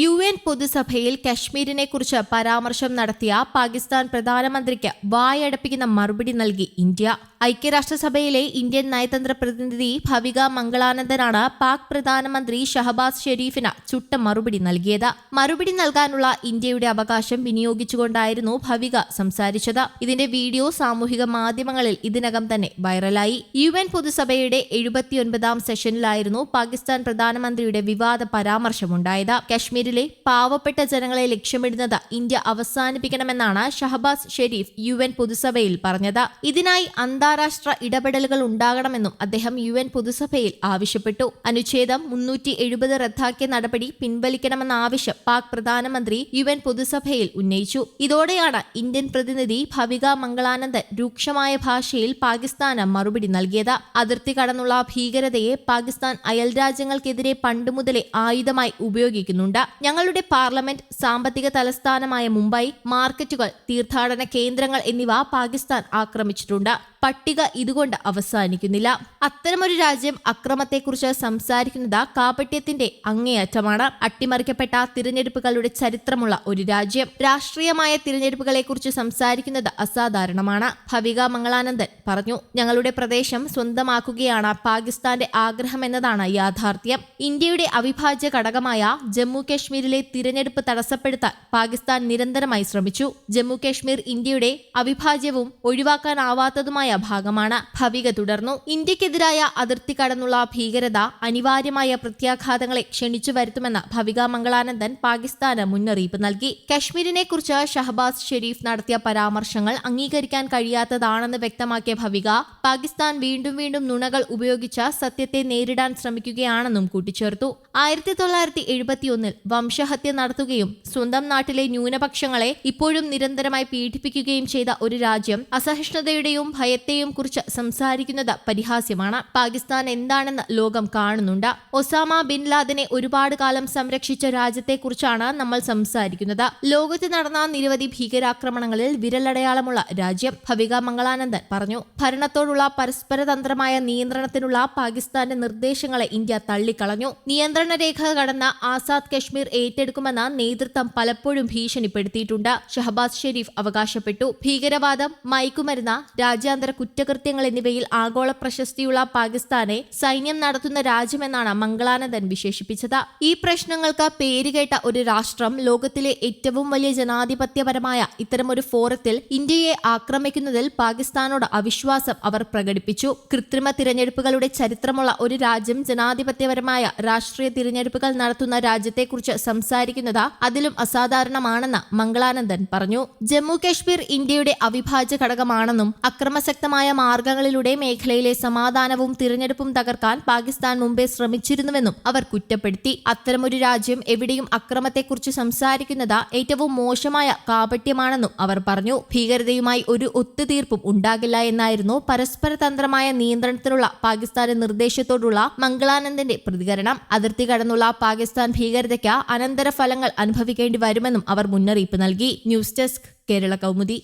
U N പൊതുസഭയിൽ കശ്മീരിനെ കുറിച്ച് പരാമർശം നടത്തിയ പാകിസ്ഥാൻ പ്രധാനമന്ത്രിക്ക് വായടപ്പിക്കുന്ന മറുപടി നൽകി ഇന്ത്യ. ഐക്യരാഷ്ട്രസഭയിലെ ഇന്ത്യൻ നയതന്ത്ര പ്രതിനിധി ഭവിക മംഗളാനന്ദനാണ് പാക് പ്രധാനമന്ത്രി ഷഹബാസ് ഷെരീഫിന് ചുട്ട മറുപടി നൽകിയത്. മറുപടി നൽകാനുള്ള ഇന്ത്യയുടെ അവകാശം വിനിയോഗിച്ചുകൊണ്ടായിരുന്നു ഭവിക സംസാരിച്ചത്. ഇതിന്റെ വീഡിയോ സാമൂഹിക മാധ്യമങ്ങളിൽ ഇതിനകം തന്നെ വൈറലായി. യു എൻ പൊതുസഭയുടെ എഴുപത്തിയൊൻപതാം സെഷനിലായിരുന്നു പാകിസ്ഥാൻ പ്രധാനമന്ത്രിയുടെ വിവാദ പരാമർശമുണ്ടായത്. കശ്മീരിലെ പാവപ്പെട്ട ജനങ്ങളെ ലക്ഷ്യമിടുന്നത് ഇന്ത്യ അവസാനിപ്പിക്കണമെന്നാണ് ഷഹബാസ് ഷെരീഫ് യു എൻ പൊതുസഭയിൽ പറഞ്ഞത്. ഇതിനായി അന്താരാഷ്ട്ര ഇടപെടലുകൾ ഉണ്ടാകണമെന്നും അദ്ദേഹം യു എൻ പൊതുസഭയിൽ ആവശ്യപ്പെട്ടു. അനുച്ഛേദം മുന്നൂറ്റി എഴുപത് റദ്ദാക്കിയ നടപടി പിൻവലിക്കണമെന്ന ആവശ്യം പാക് പ്രധാനമന്ത്രി യു എൻ പൊതുസഭയിൽ ഉന്നയിച്ചു. ഇതോടെയാണ് ഇന്ത്യൻ പ്രതിനിധി ഭവിക മംഗളാനന്ദൻ രൂക്ഷമായ ഭാഷയിൽ പാകിസ്ഥാന് മറുപടി നൽകിയത്. അതിർത്തി കടന്നുള്ള ഭീകരതയെ പാകിസ്ഥാൻ അയൽരാജ്യങ്ങൾക്കെതിരെ പണ്ടുമുതലേ ആയുധമായി ഉപയോഗിക്കുന്നുണ്ട്. ഞങ്ങളുടെ പാർലമെന്റ് സാമ്പത്തിക തലസ്ഥാനമായ മുംബൈ മാർക്കറ്റുകൾ തീർത്ഥാടന കേന്ദ്രങ്ങൾ എന്നിവ പാകിസ്ഥാൻ ആക്രമിച്ചിട്ടുണ്ട്. പട്ടിക ഇതുകൊണ്ട് അവസാനിക്കുന്നില്ല. അത്തരമൊരു രാജ്യം അക്രമത്തെക്കുറിച്ച് സംസാരിക്കുന്നത് കാപട്യത്തിന്റെ അങ്ങേയറ്റമാണ്. അട്ടിമറിക്കപ്പെട്ട തിരഞ്ഞെടുപ്പുകളുടെ ചരിത്രമുള്ള ഒരു രാജ്യം. രാഷ്ട്രീയമായ തിരഞ്ഞെടുപ്പുകളെക്കുറിച്ച് സംസാരിക്കുന്നത് അസാധാരണമാണ്. ഭവിക മംഗളാനന്ദൻ പറഞ്ഞു ഞങ്ങളുടെ പ്രദേശം സ്വന്തമാക്കുകയാണ്. പാകിസ്ഥാന്റെ ആഗ്രഹമെന്നതാണ് യാഥാർത്ഥ്യം. ഇന്ത്യയുടെ അവിഭാജ്യ ഘടകമായ ജമ്മു കാശ്മീരിലെ തിരഞ്ഞെടുപ്പ് തടസ്സപ്പെടുത്താൻ പാകിസ്ഥാൻ നിരന്തരമായി ശ്രമിച്ചു. ജമ്മു കാശ്മീർ ഇന്ത്യയുടെ അവിഭാജ്യവും ഒഴിവാക്കാനാവാത്തതുമായ ഭാഗമാണ്. ഭവിക തുടർന്നു. ഇന്ത്യക്കെതിരായ അതിർത്തി കടന്നുള്ള ഭീകരത അനിവാര്യമായ പ്രത്യാഘാതങ്ങളെ ക്ഷണിച്ചു വരുത്തുമെന്ന് ഭവിക മംഗളാനന്ദൻ പാകിസ്ഥാന് മുന്നറിയിപ്പ് നൽകി. കശ്മീരിനെ കുറിച്ച് ഷഹബാസ് ഷെരീഫ് നടത്തിയ പരാമർശങ്ങൾ അംഗീകരിക്കാൻ കഴിയാത്തതാണെന്ന് വ്യക്തമാക്കിയ ഭവിക പാകിസ്ഥാൻ വീണ്ടും വീണ്ടും നുണകൾ ഉപയോഗിച്ച് സത്യത്തെ നേരിടാൻ ശ്രമിക്കുകയാണെന്നും കൂട്ടിച്ചേർത്തു. ആയിരത്തി തൊള്ളായിരത്തി എഴുപത്തിയൊന്നിൽ വംശഹത്യ നടത്തുകയും സ്വന്തം നാട്ടിലെ ന്യൂനപക്ഷങ്ങളെ ഇപ്പോഴും നിരന്തരമായി പീഡിപ്പിക്കുകയും ചെയ്ത ഒരു രാജ്യം അസഹിഷ്ണുതയുടെയും ഭയത്തെയും കുറിച്ച് സംസാരിക്കുന്നത് പരിഹാസ്യമാണ്. പാകിസ്ഥാൻ എന്താണെന്ന് ലോകം കാണുന്നുണ്ട്. ഒസാമ ബിൻ ലാദനെ ഒരുപാട് കാലം സംരക്ഷിച്ച രാജ്യത്തെക്കുറിച്ചാണ് നമ്മൾ സംസാരിക്കുന്നത്. ലോകത്ത് നടന്ന നിരവധി ഭീകരാക്രമണങ്ങളിൽ വിരലടയാളമുള്ള രാജ്യം ഭവിക മംഗളാനന്ദൻ പറഞ്ഞു. ഭരണത്തോടുള്ള പരസ്പരതന്ത്രമായ നിയന്ത്രണത്തിനുള്ള പാകിസ്ഥാന്റെ നിർദ്ദേശങ്ങളെ ഇന്ത്യ തള്ളിക്കളഞ്ഞു. നിയന്ത്രണ രേഖ കടന്ന ആസാദ് കശ്മീർ ഏറ്റെടുക്കുമെന്ന നേതൃത്വം പലപ്പോഴും ഭീഷണിപ്പെടുത്തിയിട്ടുണ്ട്. ഷഹബാസ് ഷെരീഫ് അവകാശപ്പെട്ടു. ഭീകരവാദം മയക്കുമരുന്ന് രാജ്യാന്തര കുറ്റകൃത്യങ്ങൾ എന്നിവയിൽ ആഗോള പ്രശസ്തിയുള്ള പാകിസ്ഥാനെ സൈന്യം നടത്തുന്ന രാജ്യമെന്നാണ് മംഗളാനന്ദൻ വിശേഷിപ്പിച്ചത്. ഈ പ്രശ്നങ്ങൾക്ക് പേരുകേട്ട ഒരു രാഷ്ട്രം ലോകത്തിലെ ഏറ്റവും വലിയ ജനാധിപത്യപരമായ ഇത്തരമൊരു ഫോറത്തിൽ ഇന്ത്യയെ ആക്രമിക്കുന്നതിൽ പാകിസ്ഥാനോട് അവിശ്വാസം അവർ പ്രകടിപ്പിച്ചു. കൃത്രിമ തിരഞ്ഞെടുപ്പുകളുടെ ചരിത്രമുള്ള ഒരു രാജ്യം ജനാധിപത്യപരമായ രാഷ്ട്രീയ തിരഞ്ഞെടുപ്പുകൾ നടത്തുന്ന രാജ്യത്തെക്കുറിച്ച് സംസാരിക്കുന്നത് അതിലും അസാധാരണമാണെന്ന് മംഗളാനന്ദൻ പറഞ്ഞു. ജമ്മു കാശ്മീർ ഇന്ത്യയുടെ അവിഭാജ്യ ഘടകമാണെന്നും അക്രമശക്തമായ മാർഗങ്ങളിലൂടെ മേഖലയിലെ സമാധാനവും തിരഞ്ഞെടുപ്പും തകർക്കാൻ പാകിസ്ഥാൻ മുമ്പേ ശ്രമിച്ചിരുന്നുവെന്നും അവർ കുറ്റപ്പെടുത്തി. അത്തരമൊരു രാജ്യം എവിടെയും അക്രമത്തെക്കുറിച്ച് സംസാരിക്കുന്നത് ഏറ്റവും മോശമായ കാപട്യമാണെന്നും അവർ പറഞ്ഞു. ഭീകരതയുമായി ഒരു ഒത്തുതീർപ്പും ഉണ്ടാകില്ല എന്നായിരുന്നു പരസ്പര തന്ത്രമായ നിയന്ത്രണത്തിലുള്ള പാകിസ്ഥാന്റെ നിർദ്ദേശത്തോടുള്ള മംഗളാനന്ദന്റെ പ്രതികരണം. അതിർത്തി കടന്നുള്ള പാകിസ്ഥാൻ ഭീകരതയ്ക്ക് അനന്തരഫലങ്ങൾ അനുഭവിക്കേണ്ടി വരുമെന്നും അവർ മുന്നറിയിപ്പ് നൽകി. News desk Kerala Kaumudi.